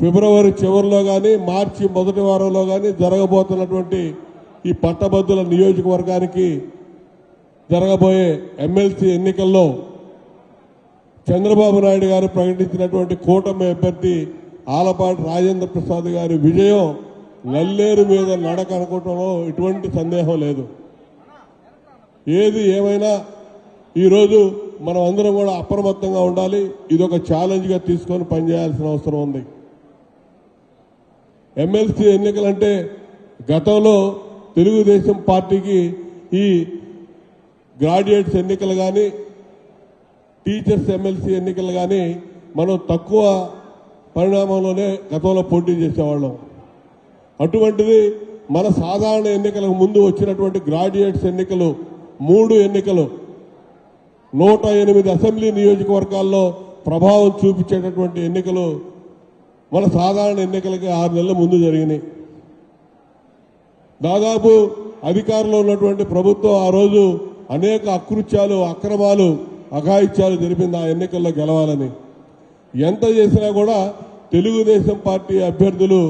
ఫిబ్రవరి చివరిలో కానీ మార్చి మొదటి వారంలో కానీ జరగబోతున్నటువంటి ఈ పట్టభద్రుల నియోజకవర్గానికి జరగబోయే ఎమ్మెల్సీ ఎన్నికల్లో చంద్రబాబు నాయుడు గారు ప్రకటించినటువంటి కూటమి అభ్యర్థి ఆలపాటి రాజేంద్ర ప్రసాద్ గారి విజయం నల్లేరు మీద నడక అనుకోవటంలో ఎటువంటి సందేహం లేదు. ఏది ఏమైనా ఈరోజు మనం అందరం కూడా అప్రమత్తంగా ఉండాలి. ఇది ఒక ఛాలెంజ్గా తీసుకొని పనిచేయాల్సిన అవసరం ఉంది. ఎమ్మెల్సీ ఎన్నికలంటే గతంలో తెలుగుదేశం పార్టీకి ఈ గ్రాడ్యుయేట్స్ ఎన్నికలు కానీ టీచర్స్ ఎమ్మెల్సీ ఎన్నికలు కానీ మనం తక్కువ పరిణామంలోనే గతంలో పోటీ చేసేవాళ్ళం. అటువంటిది మన సాధారణ ఎన్నికలకు ముందు వచ్చినటువంటి గ్రాడ్యుయేట్స్ ఎన్నికలు మూడు ఎన్నికలు నూట ఎనిమిది అసెంబ్లీ నియోజకవర్గాల్లో ప్రభావం చూపించేటటువంటి ఎన్నికలు మన సాధారణ ఎన్నికలకి ఆరు నెలల ముందు జరిగినాయి. దాదాపు అధికారంలో ఉన్నటువంటి ప్రభుత్వం ఆ రోజు అనేక అకృత్యాలు అక్రమాలు అఘాయిత్యాలు జరిపింది ఆ ఎన్నికల్లో గెలవాలని. ఎంత చేసినా కూడా తెలుగుదేశం పార్టీ అభ్యర్థులు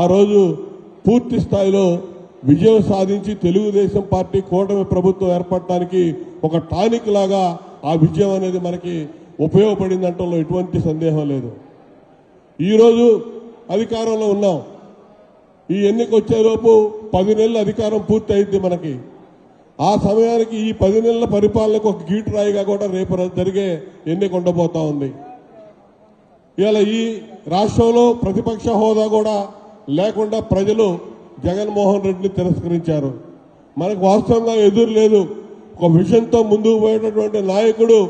ఆ రోజు పూర్తి స్థాయిలో విజయం సాధించి తెలుగుదేశం పార్టీ కూటమి ప్రభుత్వం ఏర్పడటానికి ఒక టానిక్ లాగా ఆ విజయం అనేది మనకి ఉపయోగపడిందంటంలో ఎటువంటి సందేహం లేదు. ఈరోజు అధికారంలో ఉన్నాం. ఈ ఎన్నిక వచ్చేలోపు పది నెలల అధికారం పూర్తి అయింది మనకి. ఆ సమయానికి ఈ పది నెలల పరిపాలనకు ఒక గీటు రాయిగా కూడా రేపు జరిగే ఎన్నిక ఉండబోతా ఉంది. ఇవాళ ఈ రాష్ట్రంలో ప్రతిపక్ష హోదా కూడా లేకుండా ప్రజలు జగన్మోహన్ రెడ్డిని తిరస్కరించారు. మనకు వాస్తవంగా ఎదురు లేదు. ఒక విషయంతో ముందుకు పోయేటటువంటి నాయకుడు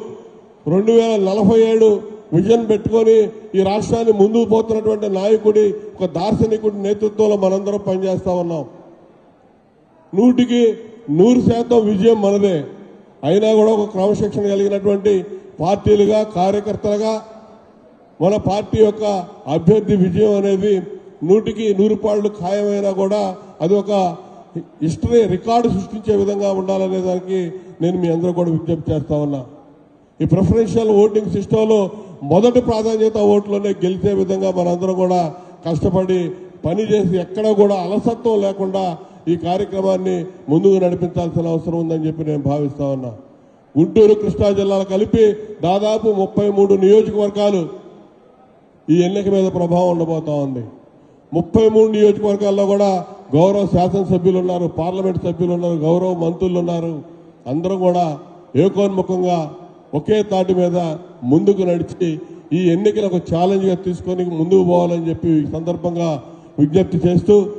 రెండు వేల నలభై ఏడు విజన్ పెట్టుకొని ఈ రాష్ట్రాన్ని ముందుకు పోతున్నటువంటి నాయకుడి ఒక దార్శనికుడి నేతృత్వంలో మనందరం పనిచేస్తా ఉన్నాం. నూటికి నూరు శాతం విజయం మనదే. అయినా కూడా ఒక క్రమశిక్షణ కలిగినటువంటి పార్టీలుగా కార్యకర్తలుగా మన పార్టీ యొక్క అభ్యర్థి విజయం అనేది నూటికి నూరు పాళ్ళు ఖాయమైనా కూడా అది ఒక హిస్టరీ రికార్డు సృష్టించే విధంగా ఉండాలనే దానికి నేను మీ అందరూ కూడా విజ్ఞప్తి చేస్తా ఉన్నా. ఈ ప్రిఫరెన్షియల్ ఓటింగ్ సిస్టంలో మొదటి ప్రాధాన్యత ఓట్లోనే గెలిచే విధంగా మనందరం కూడా కష్టపడి పనిచేసి ఎక్కడ కూడా అలసత్వం లేకుండా ఈ కార్యక్రమాన్ని ముందుకు నడిపించాల్సిన అవసరం ఉందని చెప్పి నేను భావిస్తా ఉన్నా. గుంటూరు కృష్ణా జిల్లాలు కలిపి దాదాపు ముప్పై మూడు నియోజకవర్గాలు ఈ ఎన్నిక మీద ప్రభావం ఉండబోతా ఉంది. ముప్పై మూడు నియోజకవర్గాల్లో కూడా గౌరవ శాసనసభ్యులు ఉన్నారు పార్లమెంట్ సభ్యులు ఉన్నారు గౌరవ మంత్రులు ఉన్నారు. అందరూ కూడా ఏకోన్ముఖంగా ఒకే తాటి మీద ముందుకు నడిచి ఈ ఎన్నికలకు ఛాలెంజ్గా తీసుకొని ముందుకు పోవాలని చెప్పి ఈ సందర్భంగా విజ్ఞప్తి చేస్తూ